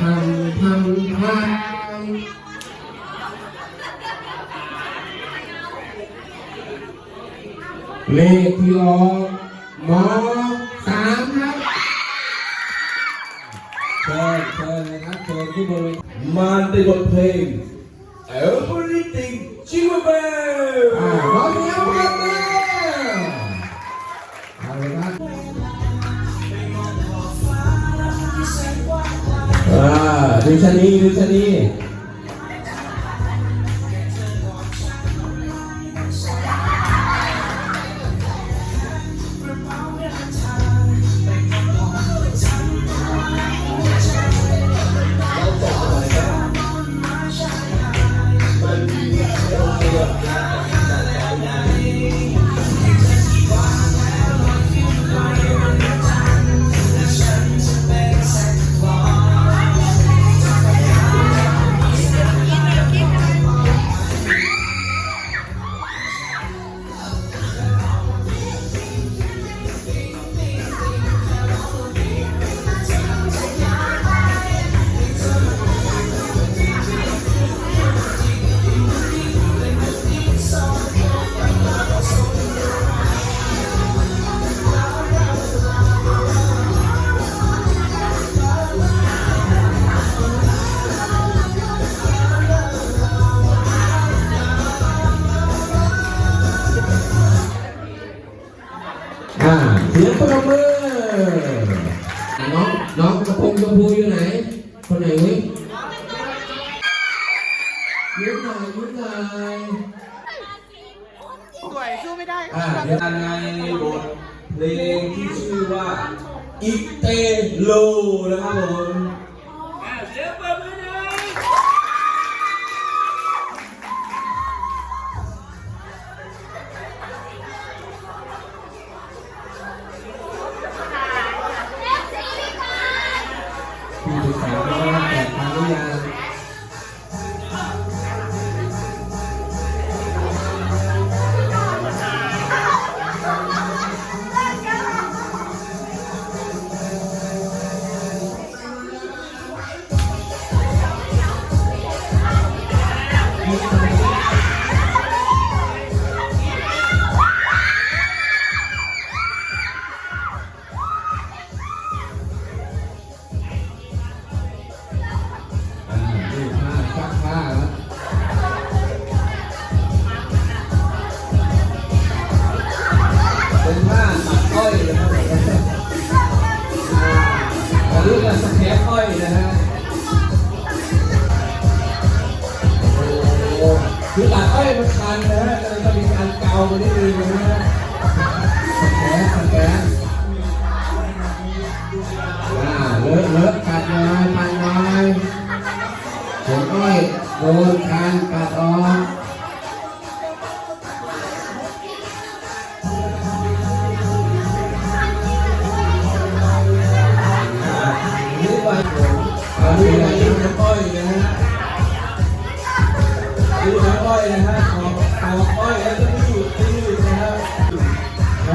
thầm thầm thai lê thi ô mó tám hết trời trời hát trời một thuyền everything chiêu bay ดูชะนีดูชะนี เสียงประมือน้องน้องกระโปรงชมพูอยู่ไหน คนไหนเว้ยยิ้มหน่อยยิ้มหน่อยสวยสู้ไม่ได้อ่าเดี๋ยวในบทเพลงที่ชื่อว่าอิเตโลนะครับผม เองมีการเกามานิดนึงนะสะแกนสแกนอ่าเลอะเลอะตัดหน่อยปัดหน่อยผมอ้อยโดนการกัดออก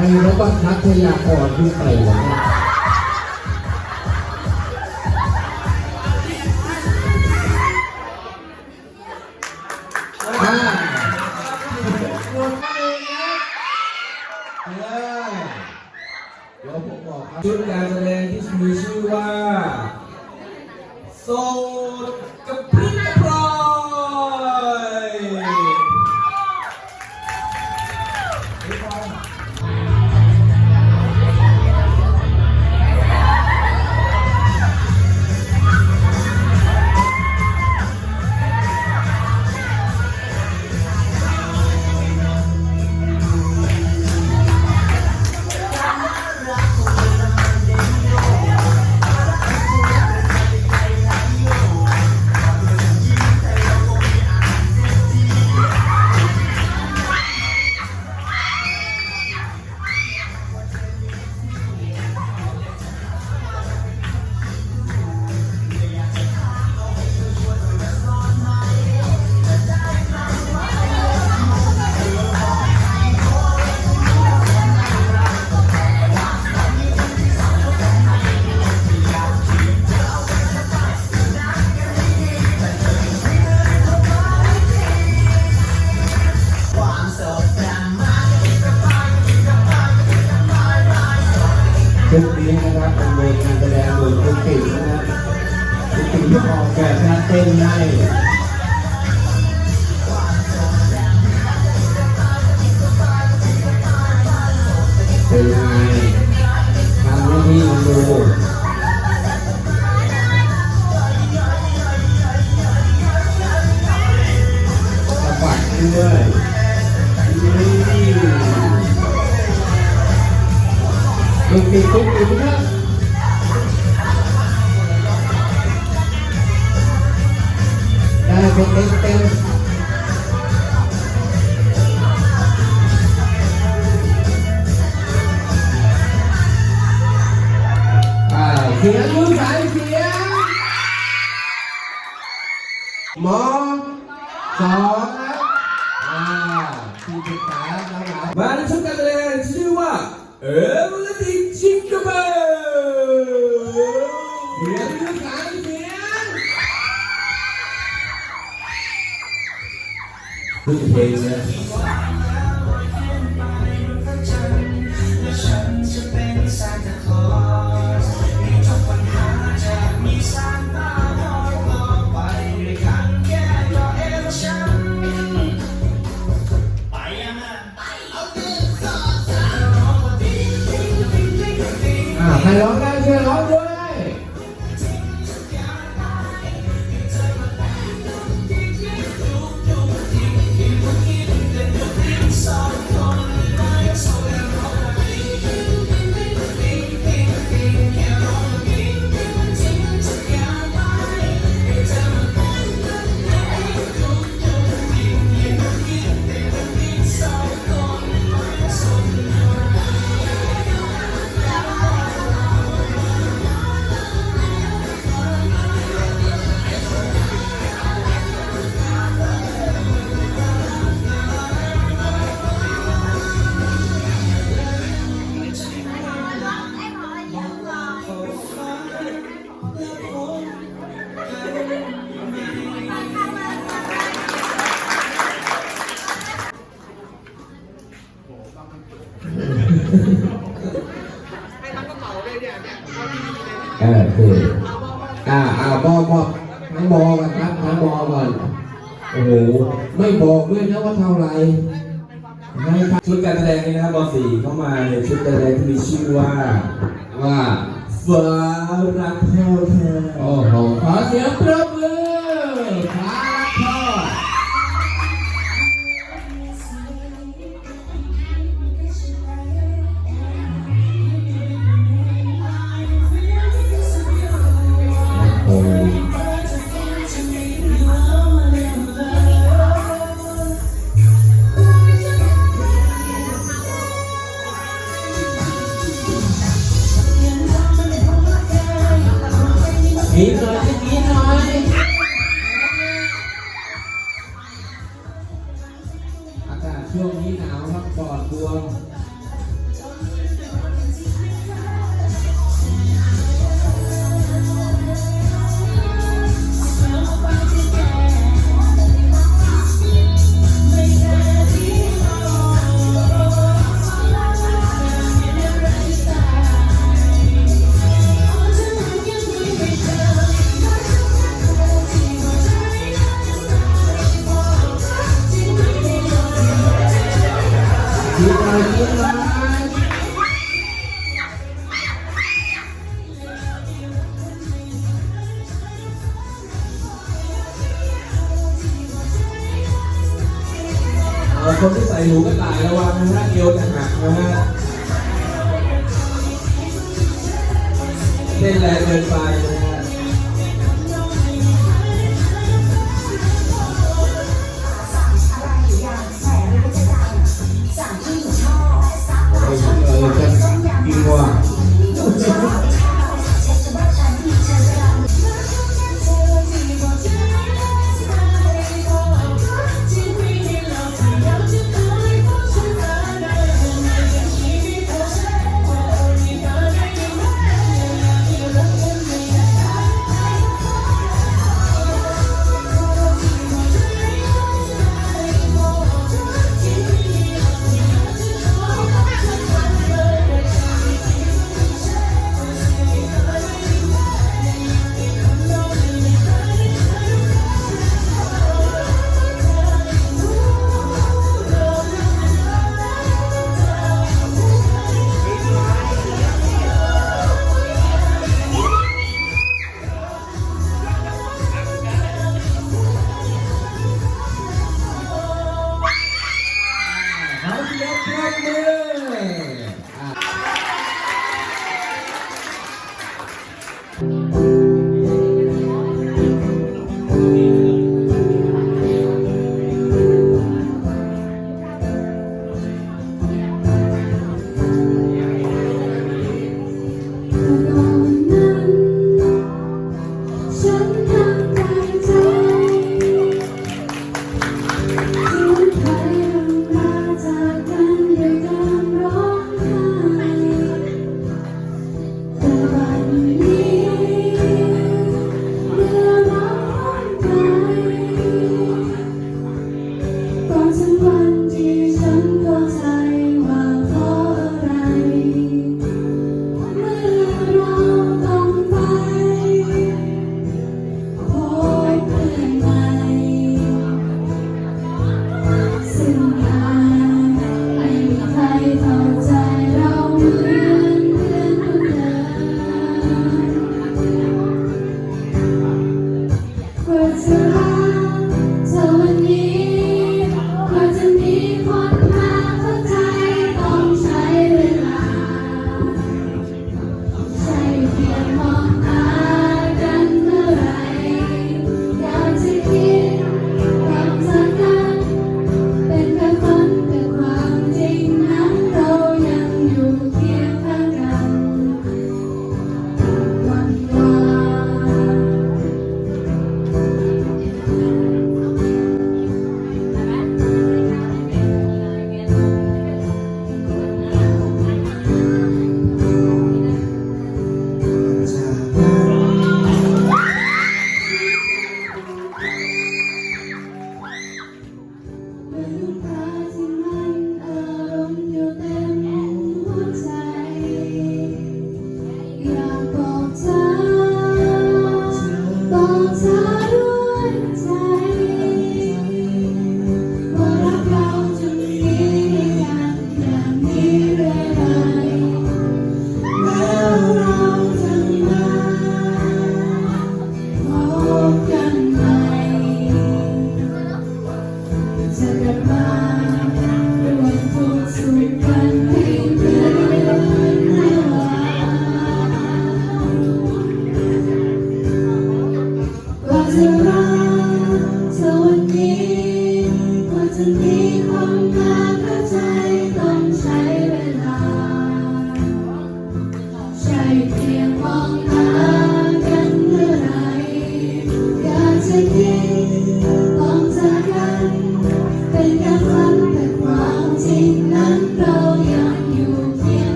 ใครรบพัทยากรที่ไปวะ ชุดนี้นะครับเป็นโดยการแสดงโดยคุณติ๋มนะครับคุณติ๋มที่ออกแบบท่าเต้นให้เป็นไงทำหน้าที่มันดูสะบัดด้วย ลูกตีตุ๊กติ๋มครับได้เป็น พึ่งเพลงนะใครร้องได้ช่วยร้องด้วย ครับทั้งบอกก่อนโอ้โหไม่บอกด้วยนะว่าเท่าไหร่ให้ครับชุดการแสดงนี้นะครับบอสี่เข้ามาในชุดการแสดงที่มีชื่อว่าว่าฟ้ารักเท่าเธอโอ้โหขอเสียงปรบมือ เอ่คนที่ใส่หูกระต่ายระวังนะฮะเอวจะหักนะฮะเล่นแรงเกินไปนะฮะเออเออจะกินว่า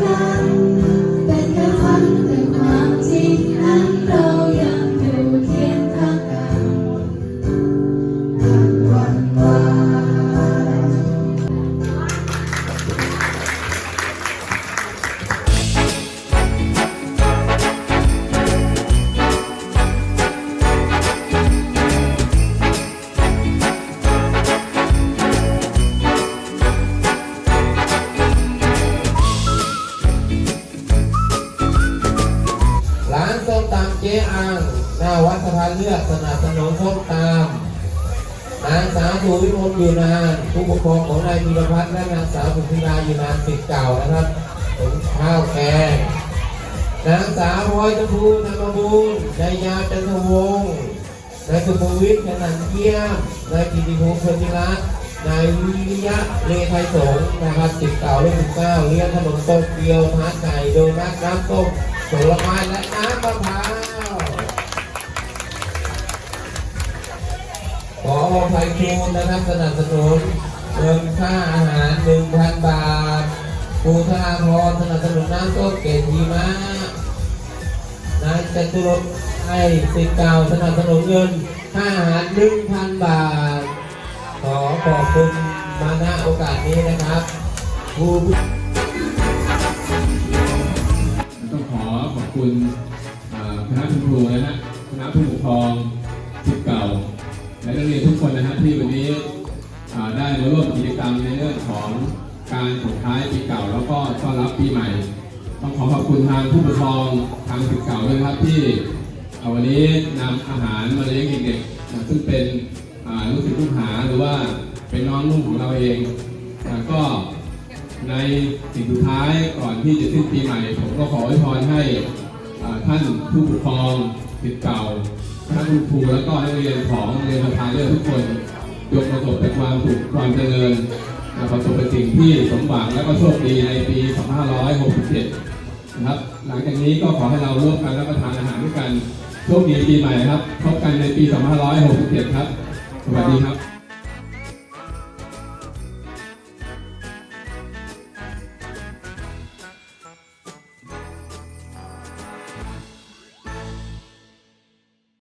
ต้ จ๊อังหน้าวัดสะพานเลือดสนับสนุนส้มตำนางสาวถูวิมลอยู่นาน ผู้ปกครองของนายธีรพัฒน์และนางสาวสุธิราอยู่นานสิทธิ์เก่านะครับถึงข้าวแกงนางสาวพลอยตะพูนามบุญนายยาจันทวงศ์นายสุภวิทย์ขนันเยี่ยมนายกิติพงศ์ชนิรัตน์นายวิริยะเลไทยสงฆ์นะครับสิทธิ์เก่าเลขสิบเก้าเลี้ยงขนมโตเกียวทาร์ตไก่โดนัทน้ำส้ม ผลไม้และน้ำมะพร้าวขออภัยคูณนะครับสนับสนุนเงินค่าอาหาร 1,000 บาทปูธนาพรสนับสนุนน้ำต้มเกตทีมะนายจตุรนไอ้สิทธิ์เก่าสนับสนุนเงินค่าอาหาร 1,000 บาท ขอขอบคุณมาณโอกาสนี้นะครับผู้ คุณคณะคุณครูนะฮะคณะผู้ปกครองศิษย์เก่า และนักเรียนทุกคนนะฮะที่วันนี้ได้มาร่วมกิจกรรมในเรื่องของการส่งท้ายปีเก่า แล้วก็ต้อนรับปีใหม่ ต้องขอขอบคุณทางผู้ปกครองทางศิษย์เก่าด้วยนะครับที่อ่าวันนี้นำอาหารมาเลี้ยงเด็กๆซึ่งเป็นลูกศิษย์ลูกหาหรือว่าเป็นน้องนุ่งของเราเองอ่าก็ในสิ่งสุดท้ายก่อนที่จะสิ้นปีใหม่ ผมก็ขออวยพรให้ ท่านผู้ปกครองศิษย์เก่าท่านคุณครูแล้วก็นักเรียนของเรียนประธานเลือกทุกคนยกประสบแต่ความสุขความเจริญประสบแต่สิ่งที่สมหวังและก็โชคดีในปี 2567 นะครับ หลังจากนี้ก็ขอให้เราร่วมกันรับประทานอาหารด้วยกันโชคดีปีใหม่นะครับพบกันในปี 2567 ครับ สวัสดีครับ